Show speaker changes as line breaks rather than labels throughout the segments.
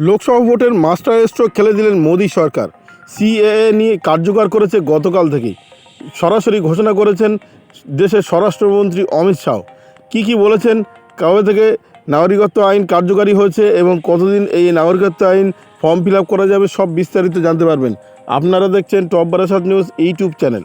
লোকসভা ভোটের master stroke খেলে দিলেন মোদী সরকার। সিএএ নিয়ে কার্যকর করেছে গতকাল থেকেই। সরাসরি ঘোষণা করেছেন দেশের স্বরাষ্ট্রমন্ত্রী অমিত শাহ। কী কী বলেছেন, কবে থেকে নাগরিকত্ব আইন কার্যকারী হয়েছে এবং কতদিন এই নাগরিকত্ব আইন ফর্ম ফিল করা যাবে, সব বিস্তারিত জানতে পারবেন। আপনারা দেখছেন top Barasat news YouTube channel.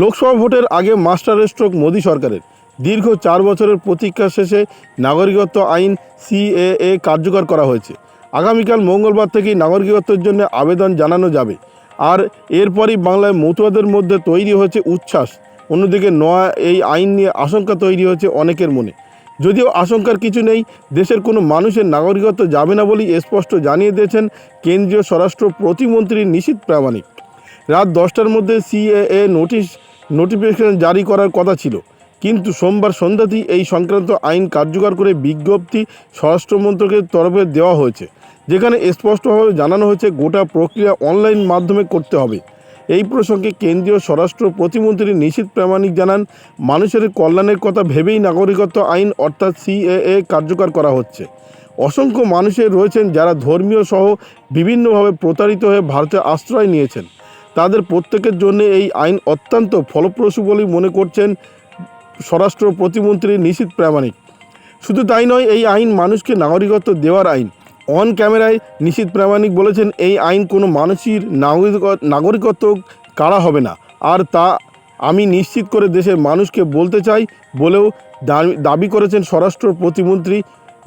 Lok Sabha ভোটের আগে মাস্টার স্ট্রোক মোদী সরকারের। দীর্ঘ চার বছরের প্রতীক্ষা শেষে নাগরিকত্ব আইন সিএএ কার্যকর করা হয়েছে। আগামীকাল মঙ্গলবার থেকেই নাগরিকত্বের জন্য আবেদন জানানো যাবে। আর এরপরই বাংলায় মতুয়াদের মধ্যে তৈরি হয়েছে উচ্ছ্বাস। অন্যদিকে নয়া এই আইন নিয়ে আশঙ্কা তৈরি হয়েছে অনেকের মনে। যদিও আশঙ্কার কিছু নেই, দেশের কোনো মানুষের নাগরিকত্ব যাবে না বলেই স্পষ্ট জানিয়ে দিয়েছেন কেন্দ্রীয় স্বরাষ্ট্র প্রতিমন্ত্রী নিশীত প্রামাণিক। রাত দশটার মধ্যে সিএএ নোটিশ, নোটিফিকেশন জারি করার কথা ছিল। কিন্তু সোমবার সন্ধ্যাতেই এই সংক্রান্ত আইন কার্যকর করে বিজ্ঞপ্তি স্বরাষ্ট্রমন্ত্রকের তরফে দেওয়া হয়েছে। যেখানে স্পষ্টভাবে জানানো হয়েছে গোটা প্রক্রিয়া অনলাইন মাধ্যমে করতে হবে। এই প্রসঙ্গে কেন্দ্রীয় স্বরাষ্ট্র প্রতিমন্ত্রী নিশীত প্রামাণিক জানান, মানুষের কল্যাণের কথা ভেবেই নাগরিকত্ব আইন অর্থাৎ সিএএ কার্যকর করা হচ্ছে। অসংখ্য মানুষের রয়েছেন যারা ধর্মীয় সহ বিভিন্নভাবে প্রতারিত হয়ে ভারতে আশ্রয় নিয়েছেন। তাদের প্রত্যেকের জন্য এই আইন অত্যন্ত ফলপ্রসূ বলেই মনে করছেন স্বরাষ্ট্র প্রতিমন্ত্রী নিশীত প্রামাণিক। শুধু তাই নয়, এই আইন মানুষকে নাগরিকত্ব দেওয়ার আইন। অন ক্যামেরায় নিশীত প্রামাণিক বলেছেন, এই আইন কোনো মানুষের নাগরিক নাগরিকত্ব কাড়া হবে না। আর তা আমি নিশ্চিত করে দেশের মানুষকে বলতে চাই বলেও দাবি করেছেন স্বরাষ্ট্র প্রতিমন্ত্রী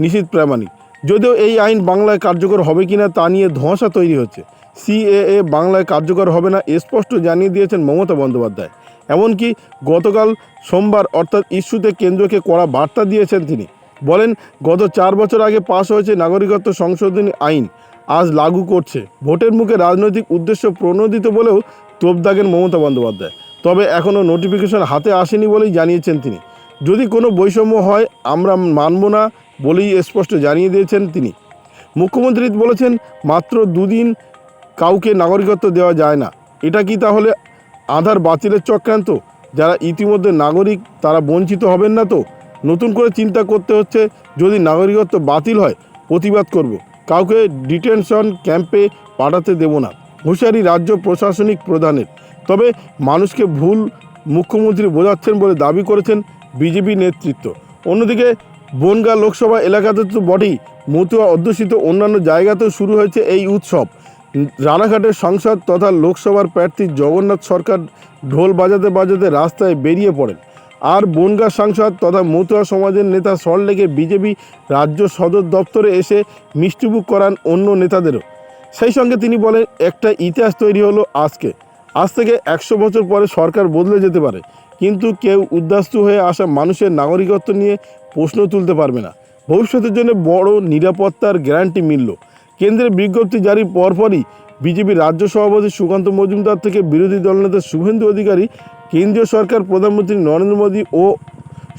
নিশীত প্রামাণিক। যদিও এই আইন বাংলায় কার্যকর হবে কিনা তা নিয়ে ধোঁয়াশা তৈরি হচ্ছে। সিএএ বাংলায় কার্যকর হবে না স্পষ্ট জানিয়ে দিয়েছেন মমতা বন্দ্যোপাধ্যায়। এমনকি গতকাল সোমবার অর্থাৎ ইস্যুতে কেন্দ্রকে কড়া বার্তা দিয়েছেন তিনি। বলেন, গত চার বছর আগে পাশ হয়েছে নাগরিকত্ব সংশোধনী আইন। আজ লাগু করছে। ভোটের মুখে রাজনৈতিক উদ্দেশ্য প্রণোদিত বলেও তোপ দাগেন মমতা বন্দ্যোপাধ্যায়। তবে এখনও নোটিফিকেশন হাতে আসেনি বলেই জানিয়েছেন তিনি। যদি কোনো বৈষম্য হয়, আমরা মানব না বলেই স্পষ্ট জানিয়ে দিয়েছেন তিনি। মুখ্যমন্ত্রী বলেছেন, মাত্র দুদিন কাউকে নাগরিকত্ব দেওয়া যায় না। এটা কি তাহলে আধার বাতিলের চক্রান্ত? যারা ইতিমধ্যে নাগরিক, তারা বঞ্চিত হবেন না তো? নতুন করে চিন্তা করতে হচ্ছে, যদি নাগরিকত্ব বাতিল হয়, প্রতিবাদ করব। কাউকে ডিটেনশন ক্যাম্পে পাঠাতে দেব না। হুঁশিয়ারি রাজ্য প্রশাসনিক প্রধানের। তবে মানুষকে ভুল মুখ্যমন্ত্রী বোঝাচ্ছেন বলে দাবি করেছেন বিজেপি নেতৃত্ব। অন্যদিকে বনগাঁ লোকসভা এলাকাতে তো বটেই, মতুয়া অধ্যুষিত অন্যান্য জায়গাতেও শুরু হয়েছে এই উৎসব। রানাঘাটের সংসদ তথা লোকসভার প্রার্থী জগন্নাথ সরকার ঢোল বাজাতে বাজাতে রাস্তায় বেরিয়ে পড়েন। আর বনগাঁ সাংসদ তথা মতুয়া সমাজের নেতা সল্টলেকে বিজেপি রাজ্য সদর দপ্তরে এসে মিষ্টিমুখ করান অন্য নেতাদেরও। সেই সঙ্গে তিনি বলেন, একটা ইতিহাস তৈরি হলো আজকে। আজ থেকে একশো বছর পরে সরকার বদলে যেতে পারে। কিন্তু কেউ উদ্বাস্তু হয়ে আসা মানুষের নাগরিকত্ব নিয়ে প্রশ্ন তুলতে পারবে না। ভবিষ্যতের জন্য বড় নিরাপত্তার গ্যারান্টি মিলল। কেন্দ্রের বিজ্ঞপ্তি জারির পরপরই বিজেপি রাজ্য সভাপতি সুকান্ত মজুমদার থেকে বিরোধী দলনেতা শুভেন্দু অধিকারী কেন্দ্রীয় সরকার প্রধানমন্ত্রী নরেন্দ্র মোদী ও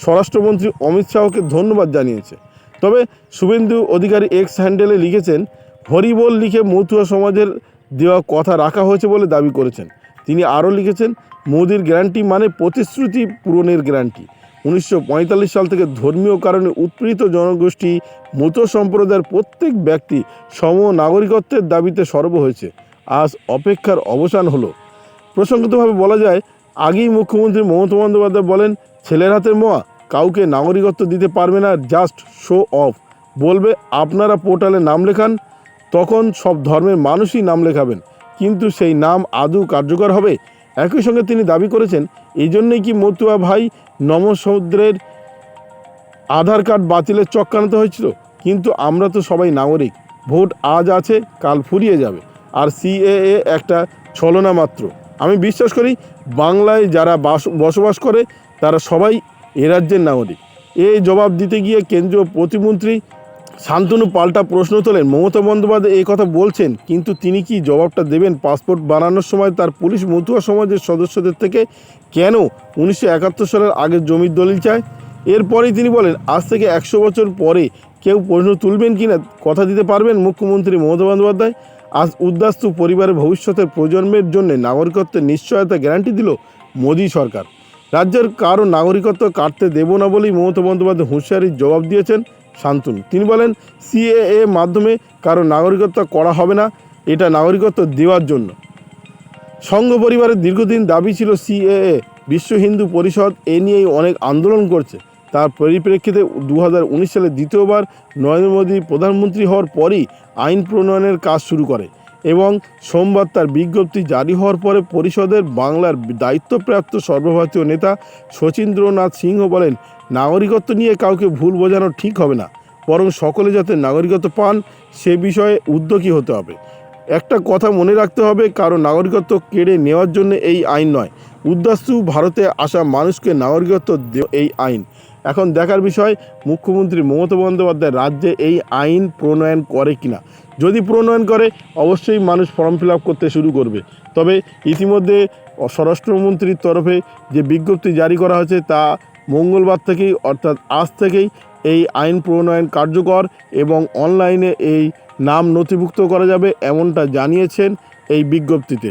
স্বরাষ্ট্রমন্ত্রী অমিত শাহকে ধন্যবাদ জানিয়েছে। তবে শুভেন্দু অধিকারী এক্স হ্যান্ডেলে লিখেছেন হরিবোল লিখে মতুয়া সমাজের দেওয়া কথা রাখা হয়েছে বলে দাবি করেছেন। তিনি আরও লিখেছেন, মোদির গ্যারান্টি মানে প্রতিশ্রুতি পূরণের গ্যারান্টি। উনিশশো পঁয়তাল্লিশ সাল থেকে ধর্মীয় কারণে উৎপীড়িত জনগোষ্ঠী মতো সম্প্রদায়ের প্রত্যেক ব্যক্তি সম নাগরিকত্বের দাবিতে সর্ব হয়েছে। আজ অপেক্ষার অবসান হলো। প্রসঙ্গতভাবে বলা যায় আগেই মুখ্যমন্ত্রী মমতা বন্দ্যোপাধ্যায় বলেন, ছেলের হাতের মোয়া, কাউকে নাগরিকত্ব দিতে পারবে না জাস্ট শো অফ বলবে, আপনারা পোর্টালে নাম লেখান, তখন সব ধর্মের মানুষই নাম লেখাবেন। কিন্তু সেই নাম আদৌ কার্যকর হবে? একই সঙ্গে তিনি দাবি করেছেন, এই জন্যই কি মতুয়া ভাই নমসমুদ্রের আধার কার্ড বাতিলের চক্রান্ত হয়েছিল? কিন্তু আমরা তো সবাই নাগরিক। ভোট আজ আছে, কাল ফুরিয়ে যাবে। আর সিএএ একটা ছলনা মাত্র। আমি বিশ্বাস করি বাংলায় যারা বাস, বসবাস করে, তারা সবাই এ রাজ্যের নাগরিক। এই জবাব দিতে গিয়ে কেন্দ্রীয় প্রতিমন্ত্রী শান্তনু পাল্টা প্রশ্ন তোলেন। মমতা বন্দ্যোপাধ্যায় এই কথা বলছেন, কিন্তু তিনি কি জবাবটা দেবেন? পাসপোর্ট বানানোর সময় তার পুলিশ মতুয়া সমাজের সদস্যদের থেকে কেন উনিশশো একাত্তর সালের আগের জমির দলিল চায়? এরপরেই তিনি বলেন, আজ থেকে একশো বছর পরে কেউ প্রশ্ন তুলবেন কি না কথা দিতে পারবেন মুখ্যমন্ত্রী মমতা বন্দ্যোপাধ্যায়। আজ উদ্বাস্তু পরিবারের ভবিষ্যতের প্রজন্মের জন্য নাগরিকত্বের নিশ্চয়তা গ্যারান্টি দিল মোদী সরকার। রাজ্যের কারও নাগরিকত্ব কাটতে দেব না বলেই মমতা বন্দ্যোপাধ্যায় হুঁশিয়ারির জবাব দিয়েছেন শান্তনু। তিনি বলেন, সিএএ মাধ্যমে কারও নাগরিকত্ব করা হবে না, এটা নাগরিকত্ব দেওয়ার জন্য। সংঘ পরিবারের দীর্ঘদিন দাবি ছিল, সিএএ, বিশ্ব হিন্দু পরিষদ, এ নিয়েই অনেক আন্দোলন করছে। তার পরিপ্রেক্ষিতে দু হাজার উনিশ সালে দ্বিতীয়বার নরেন্দ্র মোদী প্রধানমন্ত্রী হওয়ার পরই আইন প্রণয়নের কাজ শুরু করে এবং সোমবার তার বিজ্ঞপ্তি জারি হওয়ার পরে পরিষদের বাংলার দায়িত্বপ্রাপ্ত সর্বভারতীয় নেতা শচীন্দ্রনাথ সিংহ বলেন, নাগরিকত্ব নিয়ে কাউকে ভুল বোঝানো ঠিক হবে না। বরং সকলে যাতে নাগরিকত্ব পান, সে বিষয়ে উদ্যোগী হতে হবে। একটা কথা মনে রাখতে হবে কারও নাগরিকত্ব কেড়ে নেওয়ার জন্য এই আইন নয়। উদ্বাস্তু ভারতে আসা মানুষকে নাগরিকত্ব এই আইন। এখন দেখার বিষয়, মুখ্যমন্ত্রী মমতা বন্দ্যোপাধ্যায় রাজ্যে এই আইন প্রণয়ন করে কিনা। যদি প্রণয়ন করে, অবশ্যই মানুষ ফর্ম ফিল করতে শুরু করবে। তবে ইতিমধ্যে স্বরাষ্ট্রমন্ত্রীর তরফে যে বিজ্ঞপ্তি জারি করা হয়েছে, তা মঙ্গলবার থেকেই, অর্থাৎ আজ থেকেই এই আইন প্রণয়ন কার্যকর এবং অনলাইনে এই নাম নথিভুক্ত করা যাবে, এমনটা জানিয়েছেন এই বিজ্ঞপ্তিতে।